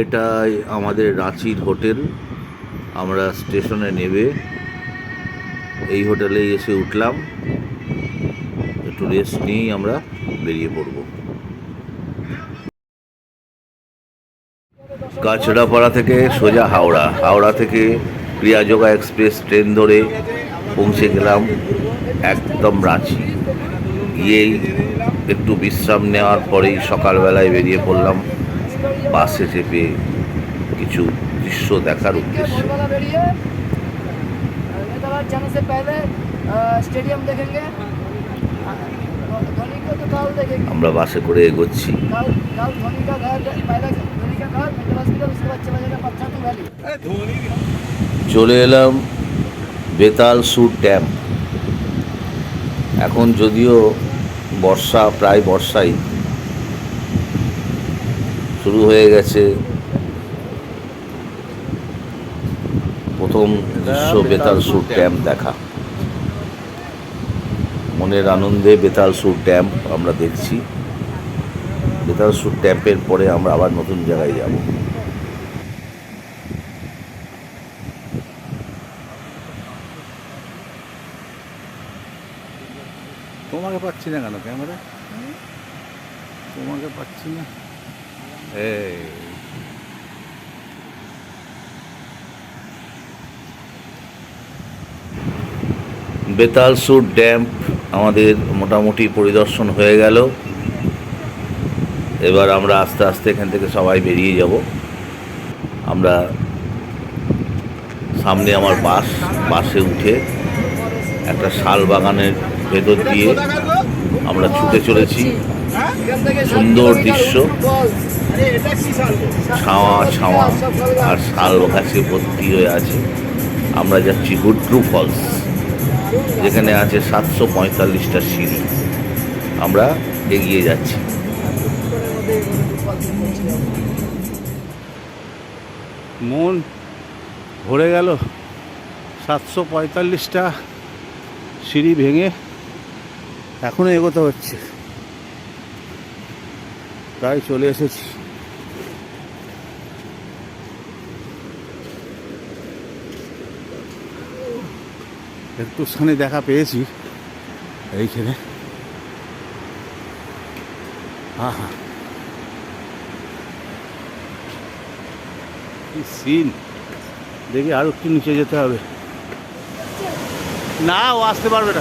এটাই আমাদের রাঁচির হোটেল। আমরা স্টেশনে নেবে। এই হোটেলেই এসে উঠলাম। একটু রেস্ট নিয়েই আমরা বেরিয়ে পড়ব। কাছড়াপাড়া থেকে সোজা হাওড়া। হাওড়া থেকে প্রিয়াযোগা এক্সপ্রেস ট্রেন ধরে পৌঁছে গেলাম একদম রাঁচি। গিয়েই একটু বিশ্রাম নেওয়ার পরেই সকালবেলায় বেরিয়ে পড়লাম। বাসে চেপে কিছু দৃশ্য দেখার উদ্দেশ্যে। আমরা বাসে করে এগোচ্ছি। চলে এলাম বেতাল সুর ড্যাম। এখন যদিও বর্ষা প্রায় বর্ষায় শুরু হয়ে গেছে। প্রথম দৃশ্য বেতাল সুর ড্যাম দেখা। মনের আনন্দে বেতাল সুর ড্যাম আমরা দেখছি। বেতাল সুর ড্যাম্পের পরে আমরা আবার নতুন জায়গায় যাব। তোমাকে পাচ্ছি না কেন ক্যামেরা তোমাকে পাচ্ছি না। এই। বেতাল সুর ড্যাম্প আমাদের মোটামুটি পরিদর্শন হয়ে গেল। এবার আমরা আস্তে আস্তে এখান থেকে সবাই বেরিয়ে যাব। আমরা সামনে আমার বাস, বাসে উঠে একটা শাল বাগানের ভেতর দিয়ে আমরা ছুটে চলেছি। সুন্দর দৃশ্য। ছাওয়া ছাওয়া আর শাল গাছে ভর্তি হয়ে আছে। আমরা যাচ্ছি হুড্রু ফলস, যেখানে আছে সাতশো পঁয়তাল্লিশটা সিঁড়ি। আমরা এগিয়ে যাচ্ছি। মন ভরে গেল। সাতশো পঁয়তাল্লিশটা সিঁড়ি ভেঙে এখনও এগোতে হচ্ছে। প্রায় চলে এসেছি। একটুখানি দেখা পেয়েছি। এইখানে। আহা। কি সিন দেখি আর একটু নিচে যেতে হবে। না, ও আসতে পারবে না।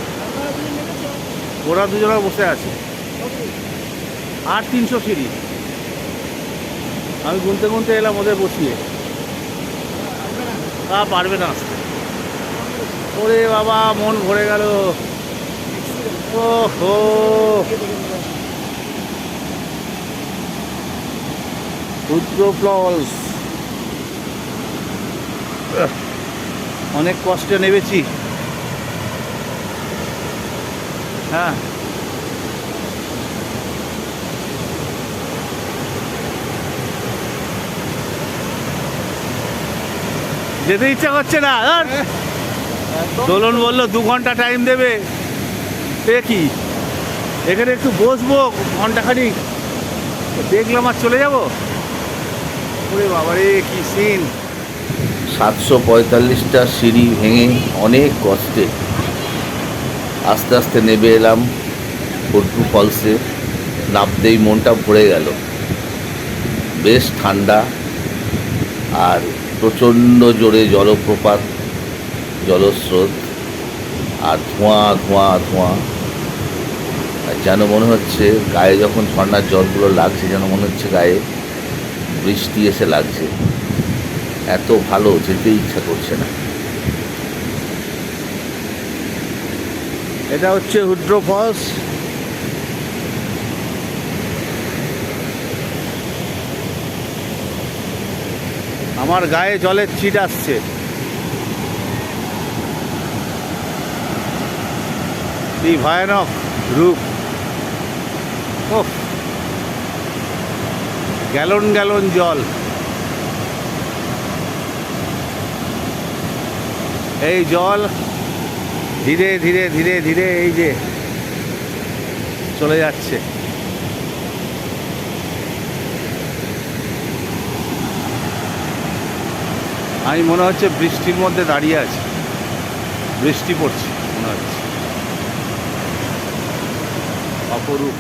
ওরা দুজনে বসে আছে। আর তিনশো সিঁড়ি। আমি গুনতে গুনতে এলাম ওদের বসিয়ে। তা পারবে না আসতে। ওরে বাবা, মন ভরে গেল। ও হো রুদ্র প্লস অনেক কষ্টে নেমেছি। হ্যাঁ। যেতে ইচ্ছা করছে না আর দোলন বলল, দু ঘণ্টা টাইম দেবে। সে কি? এখানে একটু বসবো ঘন্টাখানি দেখলাম আর চলে যাব? কি সিন সাতশো পঁয়তাল্লিশটা সিঁড়ি ভেঙে অনেক কষ্টে আস্তে আস্তে নেবে এলাম হুড্রু ফলসে নামতেই মনটা ভরে গেল। বেশ ঠান্ডা আর প্রচণ্ড জোরে জলপ্রপাত। জলস্রোত, আর ধোঁয়া ধোঁয়া ধোঁয়া। আর যেন মনে হচ্ছে গায়ে যখন ঝর্ণার জলগুলো লাগছে, যেন মনে হচ্ছে গায়ে বৃষ্টি এসে লাগছে। এত ভালো যেতে ইচ্ছা করছে না। এটা হচ্ছে হুড্রো ফলস। আমার গায়ে জলের ছিট আসছে। কি ভয়ানক রূপ ও গ্যালন গ্যালন জল এই জল ধীরে ধীরে ধীরে ধীরে এই যে চলে যাচ্ছে। আমি মনে হচ্ছে বৃষ্টির মধ্যে দাঁড়িয়ে আছি। বৃষ্টি পড়ছে মনে হচ্ছে অপরূপ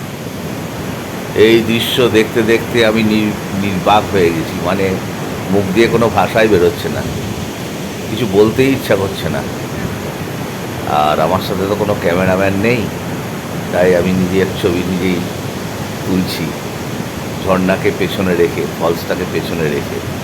এই দৃশ্য দেখতে দেখতে আমি নির- নির্বাক হয়ে গেছি। মানে মুখ দিয়ে কোনো ভাষাই বেরোচ্ছে না। কিছু বলতেই ইচ্ছা করছে না। আর আমার সাথে তো কোনো ক্যামেরাম্যান নেই। তাই আমি নিজের ছবি নিজেই তুলছি। ঝর্ণাকে পেছনে রেখে, ফলসটাকে পেছনে রেখে।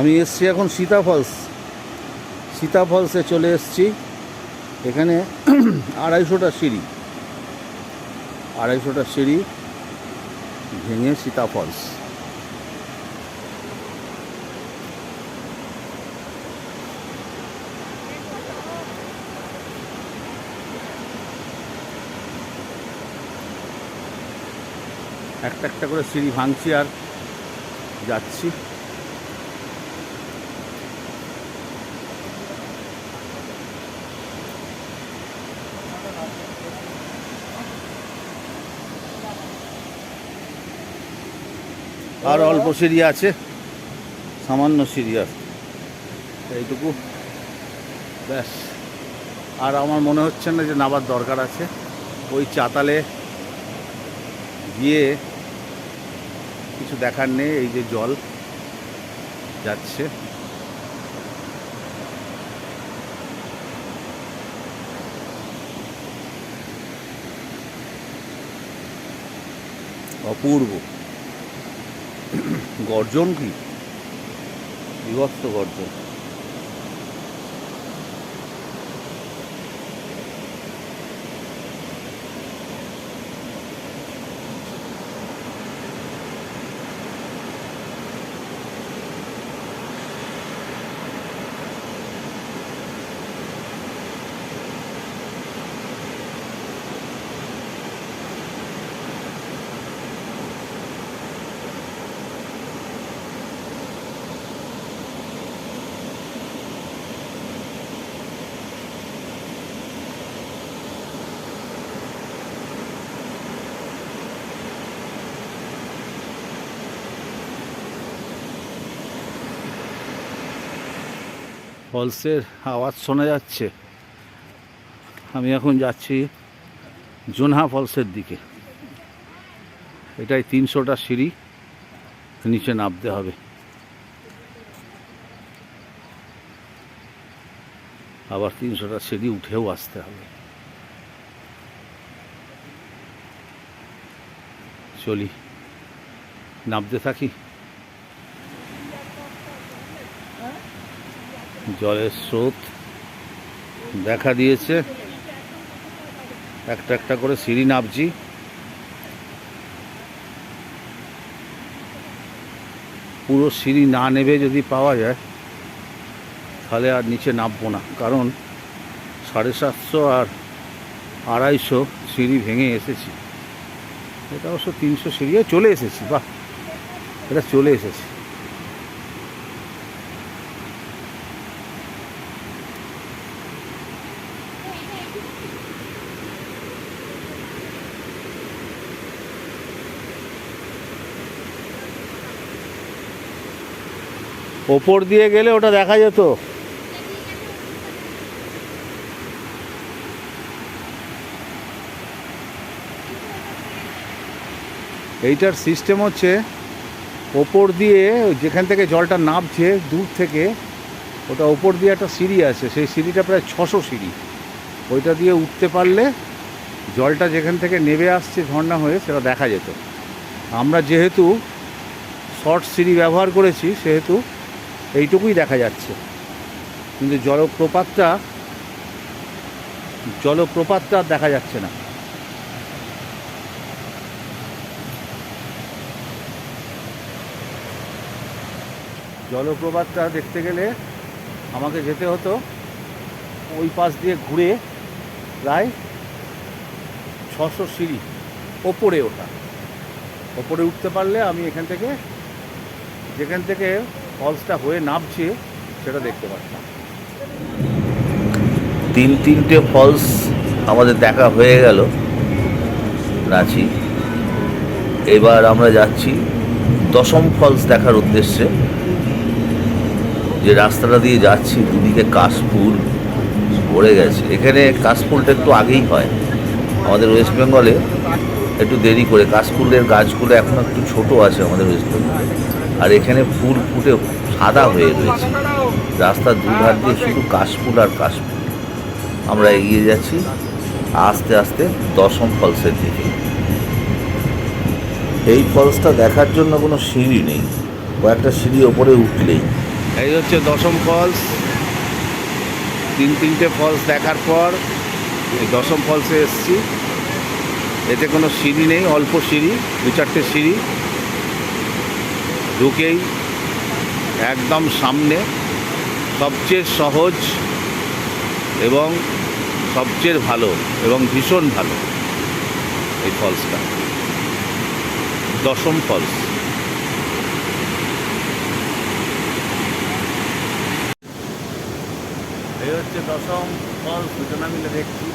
আমি এসছি এখন সীতা ফলস। সীতা ফলসে চলে এসছি। এখানে আড়াইশোটা সিঁড়ি। আড়াইশোটা সিঁড়ি ভেঙে সীতা ফলস। একটা একটা করে সিঁড়ি ভাঙছি আর যাচ্ছি। আর অল্প সিঁড়ি আছে, সামান্য সিঁড়ি আছে। এইটুকু। ব্যাস। আর আমার মনে হচ্ছে না যে নাবার দরকার আছে। ওই চাতালে গিয়ে কিছু দেখার নেই, এই যে জল যাচ্ছে। অপূর্ব। গর্জন কি? বিভক্ত গর্জন। ফলসের আওয়াজ শোনা যাচ্ছে। আমি এখন যাচ্ছি জোনহা ফলসের দিকে। এটাই তিনশোটা সিঁড়ি নিচে নামতে হবে। আবার তিনশোটা সিঁড়ি উঠেও আসতে হবে। চলি। নামতে থাকি। জলের স্রোত দেখা দিয়েছে। একটা একটা করে সিঁড়ি নামছি। পুরো সিঁড়ি না নেবে যদি পাওয়া যায়, তাহলে আর নিচে নামবো না। কারণ সাড়ে সাতশো আর আড়াইশো সিঁড়ি ভেঙে এসেছি। এটা অবশ্য তিনশো সিঁড়িও চলে এসেছি, বাহ! এটা চলে এসেছি। ওপর দিয়ে গেলে ওটা দেখা যেত। এইটার সিস্টেম হচ্ছে ওপর দিয়ে যেখান থেকে জলটা নামছে দূর থেকে, ওটা ওপর দিয়ে একটা সিঁড়ি আছে, সেই সিঁড়িটা প্রায় ছশো সিঁড়ি। ওইটা দিয়ে উঠতে পারলে জলটা যেখান থেকে নেমে আসছে ঝর্ণা হয়ে সেটা দেখা যেত। আমরা যেহেতু শর্ট সিঁড়ি ব্যবহার করেছি, সেহেতু এইটুকুই দেখা যাচ্ছে। কিন্তু জলপ্রপাতটা জলপ্রপাতটা দেখা যাচ্ছে না। জলপ্রপাতটা দেখতে গেলে আমাকে যেতে হতো ওই পাশ দিয়ে ঘুরে প্রায় ছশো সিঁড়ি, ওপরে ওঠা ওপরে উঠতে পারলে আমি এখান থেকে, যেখান থেকে ফলসটা হয়ে নামছে, সেটা দেখতে পাচ্ছি। তিন তিনটে ফলস আমাদের দেখা হয়ে গেল, রাঁচি। এবার আমরা যাচ্ছি দশম ফলস দেখার উদ্দেশ্যে, যে রাস্তাটা দিয়ে যাচ্ছি, দুদিকে কাশফুল ভরে গেছে। এখানে কাশফুলটা একটু আগেই হয়। আমাদের ওয়েস্ট বেঙ্গলে একটু দেরি করে, কাশফুলের গাছগুলো এখন একটু ছোট আছে আমাদের ওয়েস্ট বেঙ্গলে আর এখানে ফুল ফুটে সাদা হয়ে রয়েছে। রাস্তার দুধার দিয়ে শুধু কাশফুল আর কাশফুল। আমরা এগিয়ে যাচ্ছি আস্তে আস্তে দশম ফলসের দিকে। এই ফলসটা দেখার জন্য কোনো সিঁড়ি নেই, কয়েকটা সিঁড়ি ওপরে উঠলেই। এই হচ্ছে দশম ফলস। তিন তিনটে ফলস দেখার পর এই দশম ফলসে এসেছি। এতে কোনো সিঁড়ি নেই, অল্প সিঁড়ি, দু চারটে সিঁড়ি। ঢুকেই একদম সামনে সবচেয়ে সহজ এবং সবচেয়ে ভালো এবং ভীষণ ভালো এই ফলসটা। দশম ফলস। এই হচ্ছে দশম ফলস, দুজনা মিলে দেখছি।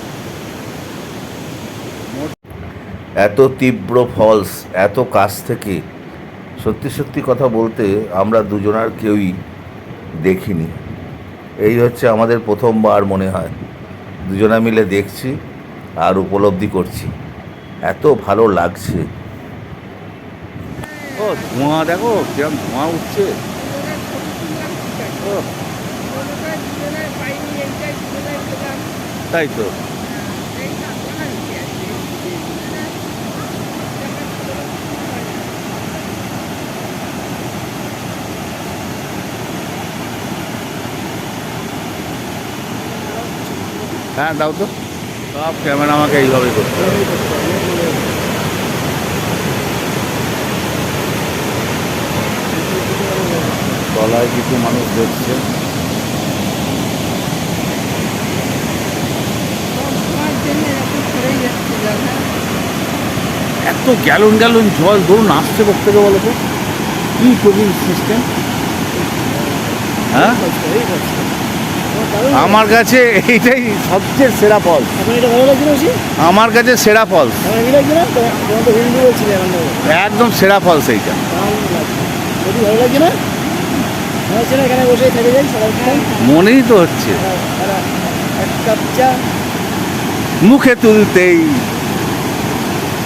এত তীব্র ফলস, এত কাছ থেকে সত্যি সত্যি কথা বলতে আমরা দুজনার কেউই দেখিনি। এই হচ্ছে আমাদের প্রথমবার মনে হয়। দুজনা মিলে দেখছি আর উপলব্ধি করছি। এত ভালো লাগছে। ও ধোঁয়া দেখো কিরম ধোঁয়া উঠছে। ও। তাই তো। হ্যাঁ দাও তো। সব ক্যামেরা আমাকে এইভাবেই করতে হবে। তলায় কিছু মানুষ দেখছে। এত গ্যালন গ্যালন জল, ধরুন আসছে থেকে বলো তো। কি কোভিড সিস্টেম হ্যাঁ? আমার কাছে এইটাই সবচেয়ে সেরা ফল। আমার কাছে সেরা ফল। একদম সেরা ফল সেইটা। মনে মনেই তো হচ্ছে। এক কাপ মুখে তুলতেই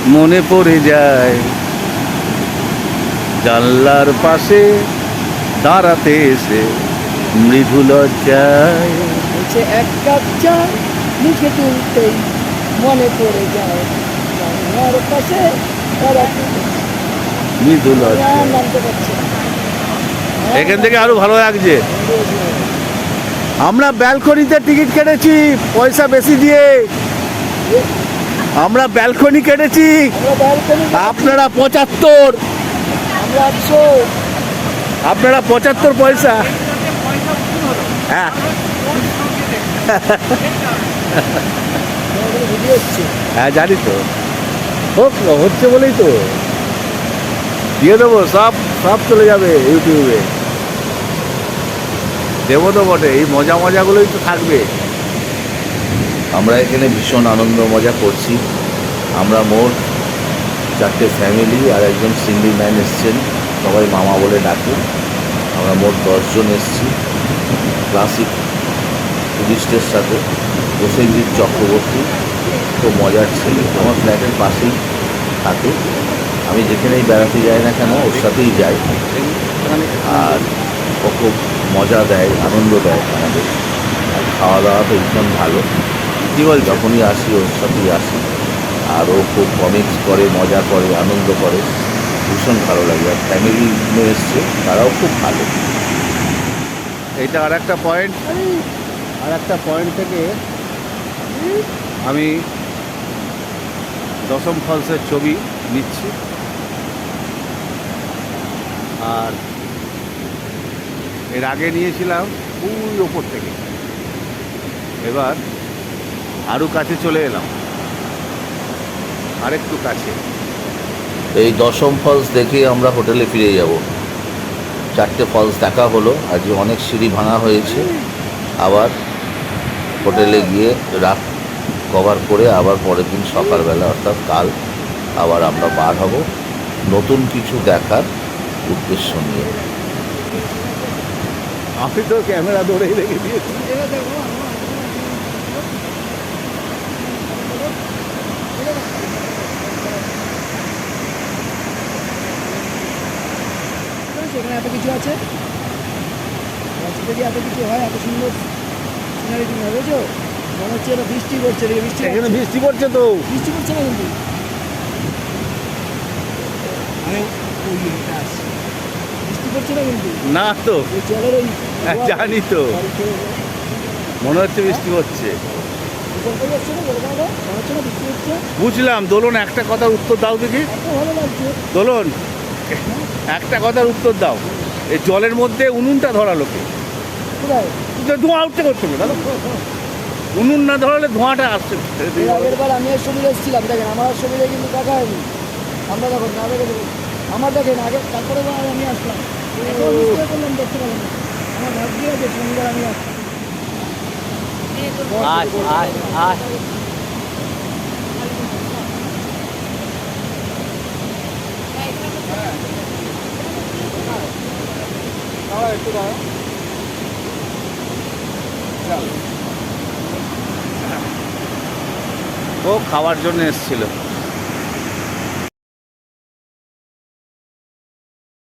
মনে পড়ে যায়। জানলার পাশে দাঁড়াতে এসে মৃদু লজ্জায় এক কাপ চা মুখে তুলতেই মনে পড়ে যায় আমার পাশে মৃদু না। এখান থেকে আরও ভালো লাগছে। আমরা ব্যালকনিতে টিকিট কেটেছি পয়সা বেশি দিয়ে। আমরা ব্যালকনি কেটেছি। আপনারা পঁচাত্তর। আপনারা পঁচাত্তর পয়সা। হ্যাঁ। হ্যাঁ জানি তো। হোক, হচ্ছে বলেই তো। দিয়ে দেবো, সব সব চলে যাবে ইউটিউবে। দেবো তো বটে, এই মজা মজাগুলোই তো থাকবে। আমরা এখানে ভীষণ আনন্দ মজা করছি। আমরা মোট চারটে ফ্যামিলি আর একজন সিঙ্গেল ম্যান এসছেন। সবাই মামা বলে ডাকে। আমরা মোট দশজন এসছি। ক্লাসিক টুরিস্টের সাথে প্রসেনজিৎ চক্রবর্তী খুব মজার ছেলে। আমার ফ্ল্যাটের পাশেই থাকে। আমি যেখানেই বেড়াতে যাই না কেন, ওর সাথেই যাই। আর ও খুব মজা দেয়, আনন্দ দেয় আমাদের। আর খাওয়া দাওয়া তো ভীষণ ভালো। বল, যখনই আসি, ওর সাথেই আসি। আর ও খুব কমিক্স করে, মজা করে, আনন্দ করে। ভীষণ ভালো লাগে। আর ফ্যামিলি নিয়ে এসছে, তারাও খুব ভালো। এইটা আর একটা পয়েন্ট আর একটা পয়েন্ট থেকে আমি দশম ফলসের ছবি নিচ্ছি। আর এর আগে নিয়েছিলাম ওই ওপর থেকে। এবার আরও কাছে চলে এলাম। আরেকটু কাছে। এই দশম ফলস দেখে আমরা হোটেলে ফিরে যাব। চারটে ফলস দেখা হলো, আজকে অনেক সিঁড়ি ভাঙা হয়েছে। আবার হোটেলে গিয়ে রাত কভার করে আবার পরের দিন সকালবেলা, অর্থাৎ কাল আবার আমরা বার হব। নতুন কিছু দেখার উদ্দেশ্য নিয়ে। আপনি তো ক্যামেরা ধরেই রেখে দিয়েছি সেখানে এত কিছু আছে। যদি এত কিছু হয় এত সুন্দর সিনারি তুমি ভেবেছো? মনে হচ্ছে এটা বৃষ্টি পড়ছে বৃষ্টি এখানে পড়ছে। বৃষ্টি পড়ছে তো। বৃষ্টি পড়ছে না কিন্তু। বৃষ্টি পড়ছে না কিন্তু। না তো। জলের ওই হ্যাঁ, জানি তো। মনে হচ্ছে বৃষ্টি হচ্ছে বুঝলাম। দোলন একটা কথার উত্তর দাও দেখি। ভালো লাগছে। দোলন একটা কথার উত্তর দাও। এই জলের মধ্যে উনুনটা ধরালো কে? ধোঁয়া উঠতে করছে দাদা? উনুন না ধরালে ধোঁয়াটা আসছে এর আগের বার আমি এর সুবিধা এসেছিলাম দেখেন আমার সুবিধা কিন্তু দেখা হয়নি। আমরা দেখুন না দেখে আমার দেখেন আগে তারপরে আমি আসলাম। করলাম দেখতে পেলাম না। আমার ভাগ্য আছে শনিবার আমি আসলাম আয় একটু দাঁড়া ও খাওয়ার জন্য এসেছিল।